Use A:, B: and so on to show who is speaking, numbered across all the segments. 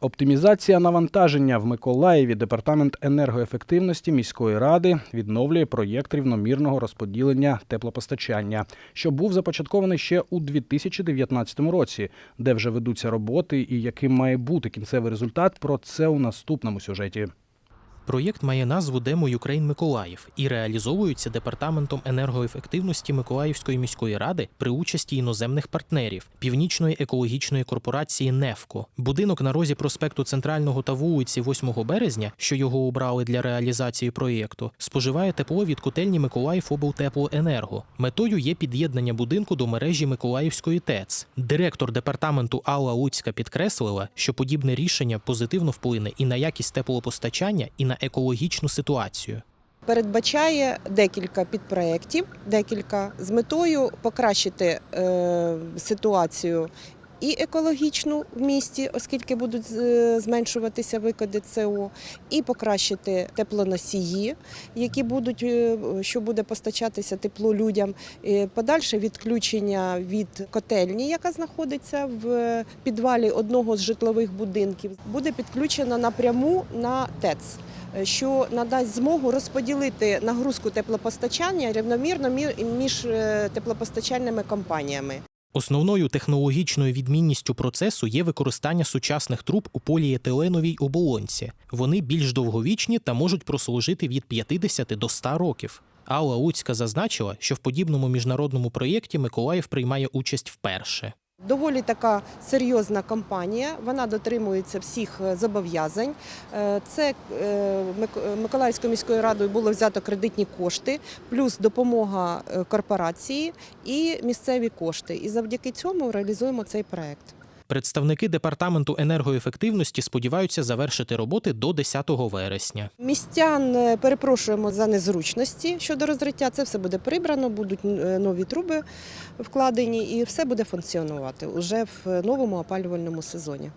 A: Оптимізація навантаження в Миколаєві департамент енергоефективності міської ради відновлює проєкт рівномірного розподілення теплопостачання, що був започаткований ще у 2019 році, де вже ведуться роботи і яким має бути кінцевий результат. Про це у наступному сюжеті.
B: Проєкт має назву Демо Юкрейн Миколаїв і реалізовується департаментом енергоефективності Миколаївської міської ради при участі іноземних партнерів Північної екологічної корпорації «Нефко». Будинок на розі проспекту Центрального та вулиці 8 березня, що його обрали для реалізації проєкту, споживає тепло від котельні Миколаїв облтеплоенерго. Метою є під'єднання будинку до мережі Миколаївської ТЕЦ. Директор департаменту Алла Луцька підкреслила, що подібне рішення позитивно вплине і на якість теплопостачання, і на екологічну ситуацію.
C: передбачає декілька підпроєктів, декілька з метою покращити е, ситуацію і екологічну в місті, оскільки будуть е, зменшуватися викиди СО, і покращити теплоносії, які будуть, е, що буде постачатися тепло людям. Подальше відключення від котельні, яка знаходиться в підвалі одного з житлових будинків, буде підключено напряму на ТЕЦ що надасть змогу розподілити нагрузку теплопостачання рівномірно між е, теплопостачальними компаніями.
B: Основною технологічною відмінністю процесу є використання сучасних труб у поліетиленовій оболонці. Вони більш довговічні та можуть прослужити від 50 до 100 років. Алла Луцька зазначила, що в подібному міжнародному проєкті Миколаїв приймає участь вперше.
C: Доволі така серйозна компанія. Вона дотримується всіх е, зобов'язань. Е, Це е, Миколаївською міською радою було взято кредитні кошти, плюс допомога корпорації і місцеві кошти. І завдяки цьому реалізуємо цей проект.
B: Представники департаменту енергоефективності сподіваються завершити роботи до 10 вересня.
C: Містян е, перепрошуємо за незручності щодо розриття. Це все буде прибрано, будуть е, нові труби вкладені, і все буде функціонувати уже в новому опалювальному сезоні.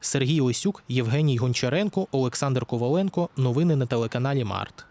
B: Сергій Лисюк, Євгеній Гончаренко, Олександр Коваленко. Новини на телеканалі Март.